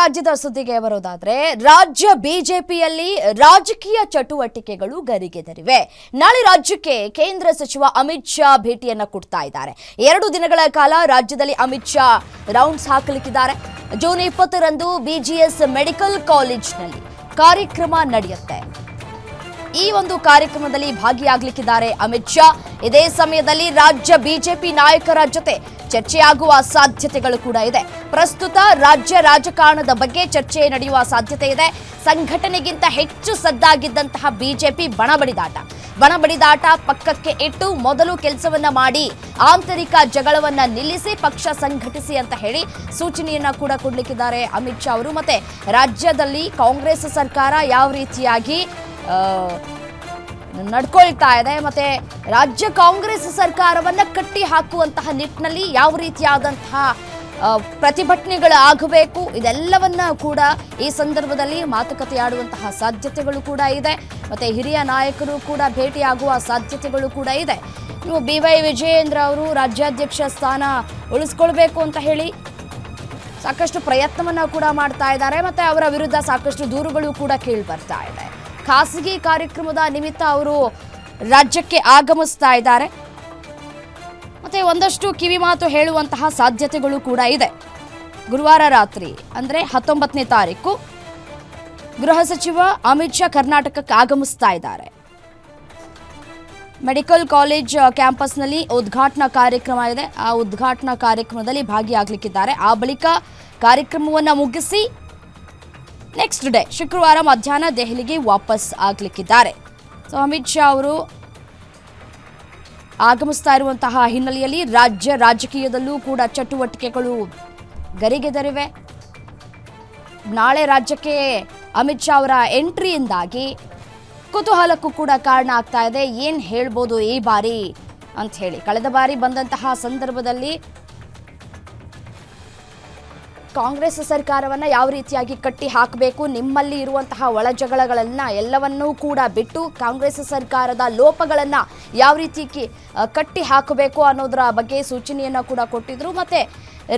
ರಾಜ್ಯದ ಸುದ್ದಿಗೆ ಬರೋದಾದ್ರೆ, ರಾಜ್ಯ ಬಿಜೆಪಿಯಲ್ಲಿ ರಾಜಕೀಯ ಚಟುವಟಿಕೆಗಳು ಗರಿಗೆದರಿವೆ ನಾಳೆ ರಾಜ್ಯಕ್ಕೆ ಕೇಂದ್ರ ಸಚಿವ ಅಮಿತ್ ಶಾ ಭೇಟಿಯನ್ನ ಕೊಡ್ತಾ ಇದ್ದಾರೆ. ಎರಡು ದಿನಗಳ ಕಾಲ ರಾಜ್ಯದಲ್ಲಿ ಅಮಿತ್ ಶಾ ರೌಂಡ್ಸ್ ಹಾಕಲಿಕ್ಕಿದ್ದಾರೆ. ಜೂನ್ ಇಪ್ಪತ್ತರಂದು ಬಿಜಿಎಸ್ ಮೆಡಿಕಲ್ ಕಾಲೇಜ್ನಲ್ಲಿ ಕಾರ್ಯಕ್ರಮ ನಡೆಯುತ್ತೆ. ಈ ಒಂದು ಕಾರ್ಯಕ್ರಮದಲ್ಲಿ ಭಾಗಿಯಾಗಲಿಕ್ಕಿದ್ದಾರೆ ಅಮಿತ್ ಶಾ. ಇದೇ ಸಮಯದಲ್ಲಿ ರಾಜ್ಯ ಬಿಜೆಪಿ ನಾಯಕರ ಜೊತೆ ಚರ್ಚೆಯಾಗುವ ಸಾಧ್ಯತೆಗಳು ಕೂಡ ಇದೆ. ಪ್ರಸ್ತುತ ರಾಜ್ಯ ರಾಜಕಾರಣದ ಬಗ್ಗೆ ಚರ್ಚೆ ನಡೆಯುವ ಸಾಧ್ಯತೆ ಇದೆ. ಸಂಘಟನೆಗಿಂತ ಹೆಚ್ಚು ಸದ್ದಾಗಿದ್ದಂತಹ ಬಿಜೆಪಿ ಬಣಬಡಿದಾಟ. ಬಣಬಡಿದಾಟ ಪಕ್ಕಕ್ಕೆ ಇಟ್ಟು ಮೊದಲು ಕೆಲಸವನ್ನ ಮಾಡಿ, ಆಂತರಿಕ ಜಗಳವನ್ನ ನಿಲ್ಲಿಸಿ ಪಕ್ಷ ಸಂಘಟಿಸಿ ಅಂತ ಹೇಳಿ ಸೂಚನೆಯನ್ನ ಕೂಡ ಕೊಡ್ಲಿಕ್ಕಿದ್ದಾರೆ ಅಮಿತ್ ಶಾ ಅವರು. ಮತ್ತೆ ರಾಜ್ಯದಲ್ಲಿ ಕಾಂಗ್ರೆಸ್ ಸರ್ಕಾರ ಯಾವ ರೀತಿಯಾಗಿ ನಡ್ಕೊಳ್ತಾ ಇದೆ. ಮತ್ತೆ ರಾಜ್ಯ ಕಾಂಗ್ರೆಸ್ ಸರ್ಕಾರವನ್ನ ಕಟ್ಟಿ ಹಾಕುವಂತಹ ನಿಟ್ಟಿನಲ್ಲಿ ಯಾವ ರೀತಿಯಾದಂತಹ ಪ್ರತಿಭಟನೆಗಳು ಆಗಬೇಕು, ಇದೆಲ್ಲವನ್ನ ಕೂಡ ಈ ಸಂದರ್ಭದಲ್ಲಿ ಮಾತುಕತೆ ಆಡುವಂತಹ ಸಾಧ್ಯತೆಗಳು ಕೂಡ ಇದೆ. ಮತ್ತೆ ಹಿರಿಯ ನಾಯಕರು ಕೂಡ ಭೇಟಿಯಾಗುವ ಸಾಧ್ಯತೆಗಳು ಕೂಡ ಇದೆ. ಇನ್ನು ಬಿ ವೈ ವಿಜಯೇಂದ್ರ ಅವರು ರಾಜ್ಯಾಧ್ಯಕ್ಷ ಸ್ಥಾನ ಉಳಿಸ್ಕೊಳ್ಬೇಕು ಅಂತ ಹೇಳಿ ಸಾಕಷ್ಟು ಪ್ರಯತ್ನವನ್ನು ಕೂಡ ಮಾಡ್ತಾ ಇದ್ದಾರೆ. ಮತ್ತೆ ಅವರ ವಿರುದ್ಧ ಸಾಕಷ್ಟು ದೂರುಗಳು ಕೂಡ ಕೇಳಿ ಬರ್ತಾ ಇದೆ. ಖಾಸಗಿ ಕಾರ್ಯಕ್ರಮದ ನಿಮಿತ್ತ ಅವರು ರಾಜ್ಯಕ್ಕೆ ಆಗಮಿಸ್ತಾ ಇದ್ದಾರೆ. ಮತ್ತೆ ಒಂದಷ್ಟು ಕಿವಿ ಮಾತು ಹೇಳುವಂತಹ ಸಾಧ್ಯತೆಗಳು ಕೂಡ ಇದೆ. ಗುರುವಾರ ರಾತ್ರಿ, ಅಂದ್ರೆ ಹತ್ತೊಂಬತ್ತನೇ ತಾರೀಕು, ಗೃಹ ಸಚಿವ ಅಮಿತ್ ಶಾ ಕರ್ನಾಟಕಕ್ಕೆ ಆಗಮಿಸ್ತಾ ಇದ್ದಾರೆ. ಮೆಡಿಕಲ್ ಕಾಲೇಜ್ ಕ್ಯಾಂಪಸ್ನಲ್ಲಿ ಉದ್ಘಾಟನಾ ಕಾರ್ಯಕ್ರಮ ಇದೆ. ಆ ಉದ್ಘಾಟನಾ ಕಾರ್ಯಕ್ರಮದಲ್ಲಿ ಭಾಗಿಯಾಗಲಿಕ್ಕಿದ್ದಾರೆ. ಆ ಬಳಿಕ ಕಾರ್ಯಕ್ರಮವನ್ನು ಮುಗಿಸಿ ನೆಕ್ಸ್ಟ್ ಡೇ ಶುಕ್ರವಾರ ಮಧ್ಯಾಹ್ನ ದೆಹಲಿಗೆ ವಾಪಸ್ ಆಗಲಿಕ್ಕಿದ್ದಾರೆ. ಸೊ ಅಮಿತ್ ಶಾ ಅವರು ಆಗಮಿಸ್ತಾ ಇರುವಂತಹ ಹಿನ್ನೆಲೆಯಲ್ಲಿ ರಾಜ್ಯ ರಾಜಕೀಯದಲ್ಲೂ ಕೂಡ ಚಟುವಟಿಕೆಗಳು ಗರಿಗೆದರಿವೆ. ನಾಳೆ ರಾಜ್ಯಕ್ಕೆ ಅಮಿತ್ ಶಾ ಅವರ ಎಂಟ್ರಿಯಿಂದಾಗಿ ಕುತೂಹಲಕ್ಕೂ ಕೂಡ ಕಾರಣ ಆಗ್ತಾ ಇದೆ. ಏನು ಹೇಳ್ಬೋದು ಈ ಬಾರಿ ಅಂತ ಹೇಳಿ. ಕಳೆದ ಬಾರಿ ಬಂದಂತಹ ಸಂದರ್ಭದಲ್ಲಿ ಕಾಂಗ್ರೆಸ್ ಸರ್ಕಾರವನ್ನ ಯಾವ ರೀತಿಯಾಗಿ ಕಟ್ಟಿ ಹಾಕಬೇಕು ನಿಮ್ಮಲ್ಲಿ ಇರುವಂತಹ ಒಳಜಗಳಗಳನ್ನು ಎಲ್ಲವನ್ನೂ ಕೂಡ ಬಿಟ್ಟು ಕಾಂಗ್ರೆಸ್ ಸರ್ಕಾರದ ಲೋಪಗಳನ್ನು ಯಾವ ರೀತಿ ಕಟ್ಟಿ ಹಾಕಬೇಕು ಅನ್ನೋದರ ಬಗ್ಗೆ ಸೂಚನೆಯನ್ನು ಕೂಡ ಕೊಟ್ಟಿದ್ರು. ಮತ್ತೆ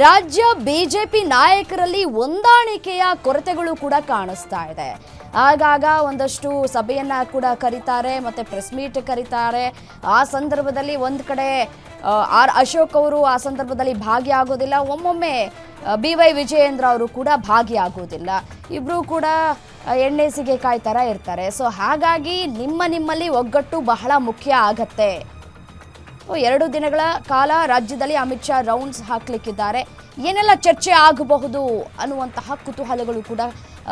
ರಾಜ್ಯ ಬಿಜೆಪಿ ನಾಯಕರಲ್ಲಿ ಹೊಂದಾಣಿಕೆಯ ಕೊರತೆಗಳು ಕೂಡ ಕಾಣಿಸ್ತಾ ಇದೆ. ಆಗಾಗ ಒಂದಷ್ಟು ಸಭೆಯನ್ನ ಕೂಡ ಕರೀತಾರೆ, ಮತ್ತೆ ಪ್ರೆಸ್ ಮೀಟ್ ಕರೀತಾರೆ. ಆ ಸಂದರ್ಭದಲ್ಲಿ ಒಂದು ಕಡೆ ಆರ್ ಅಶೋಕ್ ಅವರು ಆ ಸಂದರ್ಭದಲ್ಲಿ ಭಾಗಿಯಾಗೋದಿಲ್ಲ. ಒಮ್ಮೊಮ್ಮೆ ಬಿ ವೈ ವಿಜಯೇಂದ್ರ ಅವರು ಕೂಡ ಭಾಗಿಯಾಗುವುದಿಲ್ಲ. ಇಬ್ಬರು ಕೂಡ ಎಣ್ಣೆ ಸಿಗೆಕಾಯಿ ಕಾಯ್ತಾರ ಇರ್ತಾರೆ. ಸೊ ಹಾಗಾಗಿ ನಿಮ್ಮ ನಿಮ್ಮಲ್ಲಿ ಒಗ್ಗಟ್ಟು ಬಹಳ ಮುಖ್ಯ ಆಗತ್ತೆ. ಎರಡು ದಿನಗಳ ಕಾಲ ರಾಜ್ಯದಲ್ಲಿ ಅಮಿತ್ ಶಾ ರೌಂಡ್ಸ್ ಹಾಕ್ಲಿಕ್ಕಿದ್ದಾರೆ. ಏನೆಲ್ಲ ಚರ್ಚೆ ಆಗಬಹುದು ಅನ್ನುವಂತಹ ಕುತೂಹಲಗಳು ಕೂಡ